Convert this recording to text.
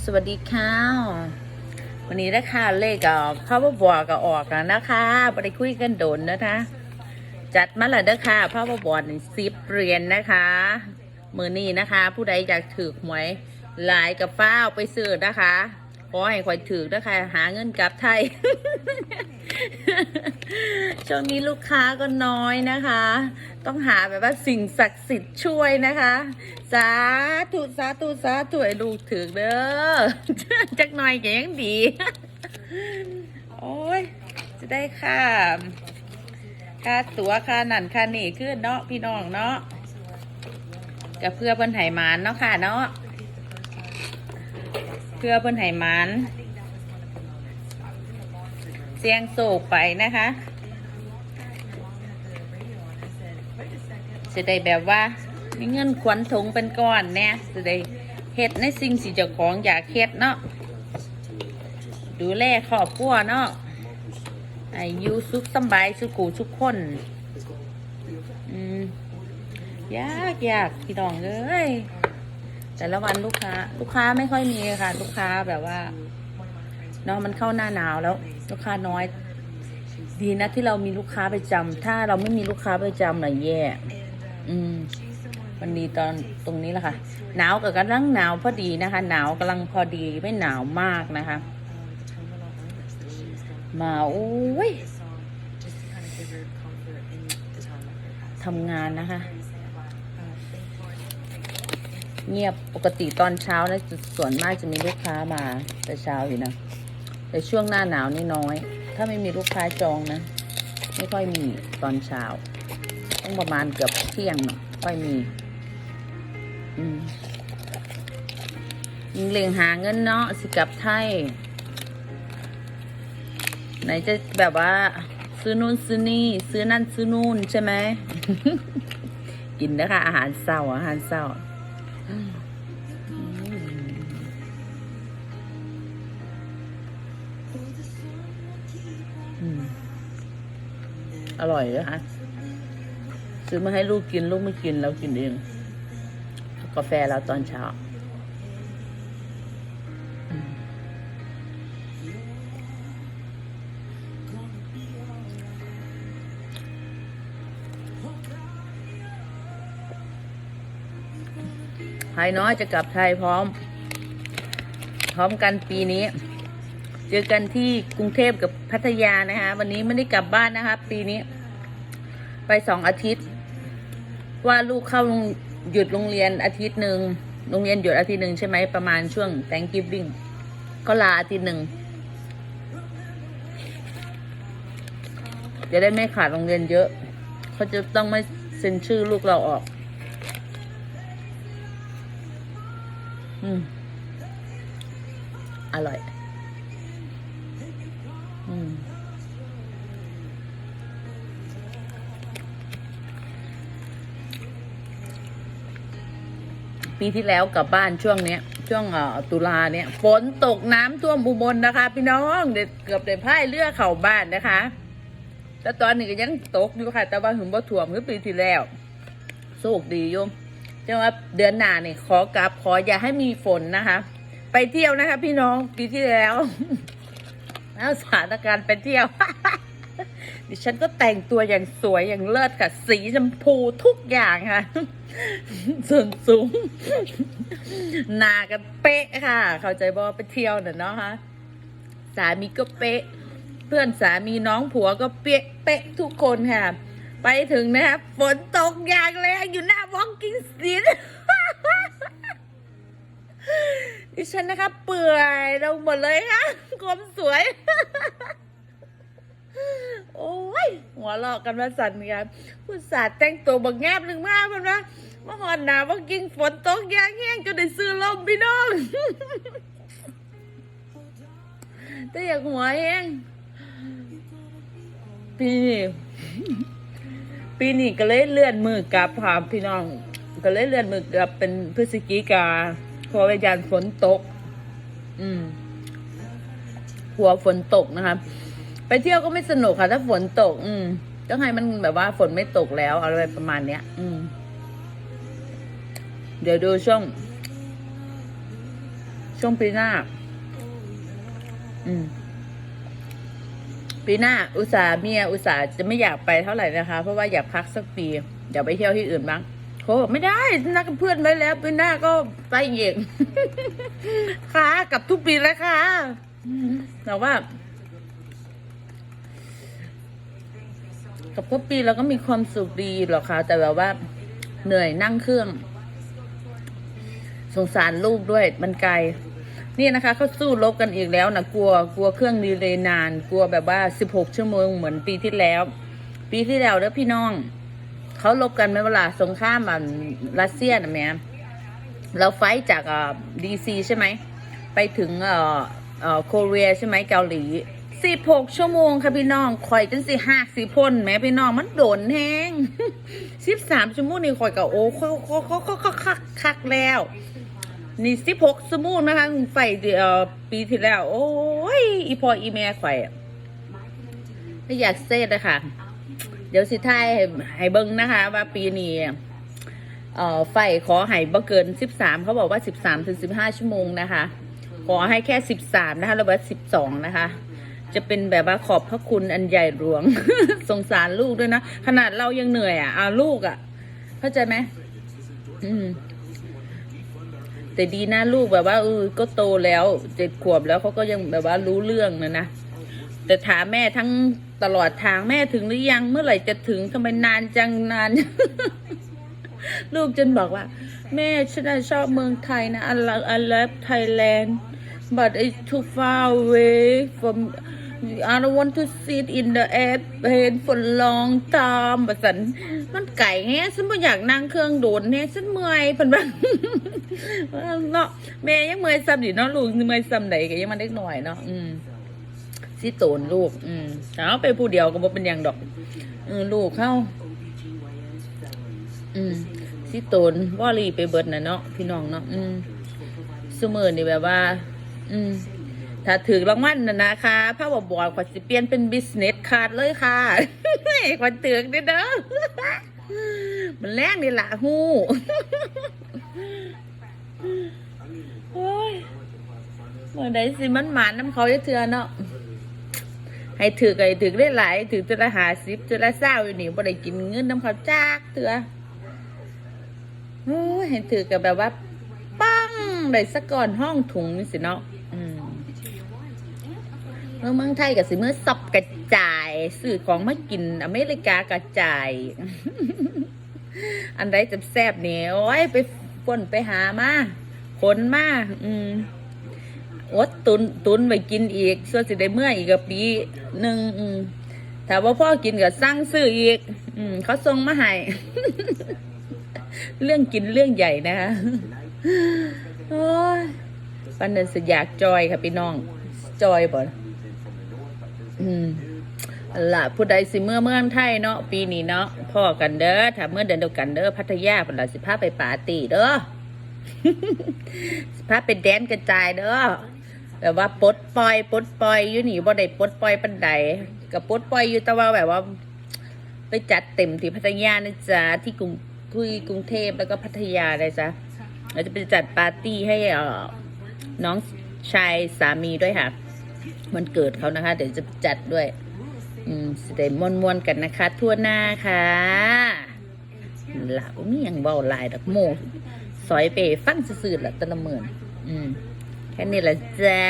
สวัสดีค่ะวันนี้นะคะเลขกับพ่อบัวก็ออกแล้วนะคะไปคุยกันโดนนะคะ จัดมาแล้วเด้อค่อพ่อบัวนี่ซิปเรียนนะคะ มือนี้นะคะ ผู้ใดอยากถือหวยหลายกับฟ้าไปซื้อนะคะ ขอให้คอยถือนะคะหาเงินกลับไทย ช่วงนี้ลูกค้าก็น้อยนะคะ ต้องหาแบบว่าสิ่งศักดิ์สิทธิ์ช่วยนะคะ สาธุสาธุสาธุให้ลูกถือเด้อ จักหน่อยก็ยังดี โอ้ย จะได้ค่าค่าตั๋วค่านั่นค่านี่ขึ้นเนาะพี่น้องเนาะก็เพื่อเพิ่นไหหมานเนาะค่ะเนาะ พื่อเพิ่นไหหมานเสียงโศกไปนะคะจะได้แบบว่ามีเงินขวัญถุงเป็นก้อนแน่จะได้เฮ็ดในสิ่งสิเจ้าของอยากเฮ็ดเนาะดูแลครอบครัวเนาะอายุสุขสบายสุขูทุกคนอืมยากยากพี่น้องเอ้ย แต่ละวันลูกค้า ลูกค้าไม่ค่อยมีค่ะ ลูกค้าแบบว่าเนาะมันเข้าหน้าหนาวแล้ว ลูกค้าน้อย ดีนะที่เรามีลูกค้าประจำถ้าเราไม่มีลูกค้าประจำหน่อยแย่ อืมมันดีตอนตรงนี้แหละค่ะ หนาวกับกำลังหนาวพอดีนะคะ หนาวกำลังพอดีไม่หนาวมากนะคะ มาโอ้ยทำงานนะคะ เงียบปกติตอนเช้านะส่วนมากจะมีลูกค้ามา แต่เช้าอยู่นะ แต่ช่วงหน้าหนาวนี่น้อย ถ้าไม่มีลูกค้าจองนะ ไม่ค่อยมีตอนเช้า ต้องประมาณเกือบเที่ยงเนาะค่อยมีอืมยิงเล็งหาเงินเนาะสิกับไทย ไหนจะแบบว่า ซื้อนู่นซื้อนี่ ซื้อนั่นซื้อนู่นใช่ไหม กินนะคะอาหารเศร้าอาหารเศร้า อร่อยนะคะซื้อมาให้ลูกกิน ลูกไม่กินเรากินเอง กาแฟเราตอนเช้าอืมภายน้อยจะกลับไทยพร้อม พร้อมกันปีนี้ เจอกันที่กรุงเทพกับพัทยานะคะ วันนี้ไม่ได้กลับบ้านนะคะ ปีนี้ ไปสองอาทิตย์ ว่าลูกเข้าหยุดโรงเรียนอาทิตย์หนึ่งโรงเรียนหยุดอาทิตย์หนึ่งใช่ไหมประมาณช่วง Thanksgiving ก็ลาอาทิตย์หนึ่งจะได้ไม่ขาดโรงเรียนเยอะ เขาจะต้องไม่เซ็นชื่อลูกเราออก อืม อร่อย ปีที่แล้วกลับบ้านช่วงเนี้ย ช่วงตุลาเนี่ย ฝนตกน้ำท่วมอุบลนะคะ พี่น้องเด็ดเกือบได้พ่ายเรือเข้าบ้านนะคะ แต่ตอนนี้ก็ยังตกอยู่ค่ะแต่ว่าถึงบ่ถ่วมเมื่อปีที่แล้วโชคดีโยมจังว่าเดือนหน้าเนี่ยขอกลับขออย่าให้มีฝนนะคะ ไปเที่ยวนะคะ พี่น้องปีที่แล้วแล้วสถานการณ์ไปเที่ยว ดิฉันก็แต่งตัวอย่างสวยอย่างเลิศค่ะ สีชมพูทุกอย่างค่ะ ส่วนสูง หนากันเป๊ะค่ะ เข้าใจบอไปเที่ยวน่ะเนาะฮะสามีก็เป๊ะ เพื่อนสามีน้องผัวก็เป๊ะเป๊ะทุกคนค่ะ ไปถึงนะครับฝนตกอย่างแรงอยู่หน้าวอ l กิ้งสตีนดิฉันนะคะเปื่อยลงหมดเลยค่ะความสวย โอ้ย หัวเราะกันมาสั่นกันผู้สาห์แต่งตัวบักแงบหนึ่งมากมันว่ามาหอนหนาวว่ากินฝนตกยางแห้งจนได้ซื้อลมพี่น้องแต่อยากหัวแห้งปีนี้ปีนี้ก็เลยเลื่อนมือกับพาพี่น้อง ก็เลยเลื่อนมือกับเป็นพฤศจิกาพราะว่ายานฝนตก อืมหัวฝนตกนะคะ ไปเที่ยวก็ไม่สนุกค่ะ ถ้าฝนตก อืมต้องให้มันแบบว่าฝนไม่ตกแล้วอะไรประมาณเนี้ย อืม เดี๋ยวดูช่วง ช่วงปีหน้า อืม ปีหน้า อุตสาเมีย อุตสาจะไม่อยากไปเท่าไหร่นะคะ เพราะว่าอยากพักสักปีเดี๋ยวไปเที่ยวที่อื่นบ้างเขาบอกไม่ได้นัดกับเพื่อนไว้แล้วปีหน้าก็ไปเองค่ะกับทุกปีเลยค่ะแต่ว่า กับทุกปีเราก็มีความสุขดีหรอกค่ะ แต่แบบว่าเหนื่อยนั่งเครื่อง สงสารลูกด้วยมันไกลนี่นะคะเขาสู้รบกันอีกแล้วนะกลัวกลัวเครื่องดีเลยนาน กลัวแบบว่าสิบหกชั่วโมงเหมือนปีที่แล้ว ปีที่แล้วเด้อพี่น้องเขาลบกันไม่เวลาสงครามอะรัสเซียนะแม่เราไฟจากดีซีใช่ไหมไปถึงเอ่อเอ่อโคเรียใช่ไหมเกาหลี สิบหกชั่วโมงค่ะพี่น้องข่อยจังสิหักสิพ่นแม่พี่น้องมันโดนแห้งสิบสามชั่วโมงนี่ข่อยกับโอ้เขาเขาเขาเขาคักคักแล้ว นี่สิบหกชั่วโมงนะคะไฟเอ่อปีที่แล้ว โอ้ยอีพออีแม่ข่อยไม่อยากเซตเลยค่ะเดี๋ยวสิท้ายให้ให้เบิ้งนะคะ ว่าปีนี้เอ่อไฟขอให้บ่เกินสิบสามเขาบอกว่าสิบสามถึงสิบห้าชั่วโมงนะคะขอให้แค่สิบสามนะคะแล้วว่าสิบสองนะคะ จะเป็นแบบว่าขอบพระคุณอันใหญ่หลวง สงสารลูกด้วยนะ ขนาดเรายังเหนื่อยอะเอาลูกอะ เข้าใจไหมอืมแต่ดีนะลูกแบบว่าเออก็โตแล้วเจ็ดขวบแล้วเขาก็ยังแบบว่ารู้เรื่องนะนะแต่ถามแม่ทั้งตลอดทางแม่ถึงหรือยังเมื่อไหร่จะถึงทำไมนานจังนาน ลูกจนบอกว่า แม่ฉันชอบเมืองไทยนะ I love I love Thailand but it's too far away from I don't want to sit in the airplane for long time แบบสันมันไก่แฮะฉันไม่อยากนั่งเครื่องโดดแฮะฉันเมื่อยเพันบ้างเนาะแม่ยังเมื่อยซ้ำดิเนาะลูกเมื่อยซ้ำไหนก็ยังมันเล็กหน่อยเนาะอืมสิโตนลูก อืมเอาไปผู้เดียวก็บ่เป็นอย่างดอกเออลูกเข้า อืมสิโตนว่ารีไปเบิดน่ะเนาะพี่น้องเนาะอืมสมือนี่แบบว่า อืม ถ้าถือรางวัลน่ะนะคะพระบอกบอกขวัญสิเปลี่ยนเป็นบิสเนสคาดเลยค่ะขวัญถือเด้อเด้อมันแรงนี่ละฮู้โอ้ยเมื่อใดสิมันหมานน้ำเขาจะเถื่อเนาะให้ถือไอ้ถือได้หลายถือตัวละหาสิบตัวละเศร้าอยู่นี่บ่ได้กินเงินน้ำเขาจาก เถื่อโอ้ยให้ถือกับแบบว่า ปังได้สักก่อนห้องถุงนี่สิเนาะ เมื่อเมืองไทยกับสิเมื่อสับกระจายสื่อของมากินอเมริกากระจาย อันใดจะแซบเนี่ยโอ้ยไปฝนไปหามาขนมาอืมอดตุนตุนไปกินอีกส่วนสิได้เมื่ออีกกับปีหนึ่งอืมถ้าว่าพ่อกินก็สั่งซื้ออีก อืมเขาส่งมาให้เรื่องกินเรื่องใหญ่นะคะโอ้ยปันนันสอยากจอยค่ะพี่น้อง จอยบ่ อืมล่ะผู้ใดสิเมื่อเมืองไทยเนาะปีนี้เนาะพ่อกันเด้อถ้าเมื่อเดือนเดียวกันเด้อพัทยาเพิ่นล่ะสิพาไปปาร์ตี้เด้อสิพาไปแดนกระจายเด้อแบบว่าปลดปล่อยปลดปล่อยอยู่นี่บ่ได้ปลดปล่อยปันใดก็ปลดปล่อยอยู่แต่ว่าแบบว่า ไปจัดเต็มที่พัทยานะจ๊ะที่กรุงที่กรุงเทพแล้วก็พัทยาเลยจ้ะเราจะไปจัดปาร์ตี้ให้เออน้องชายสามีด้วยค่ะ มันเกิดเขานะคะ เดี๋ยวจะจัดด้วย อืมสเตมวนมวนๆกันนะคะ ทั่วหน้าค่ะหล่ะมีอย่างเบาหลายดอกโมสอยไปฟังซื่อๆละแตะละเมินอืมแค่นี้แหละจ้า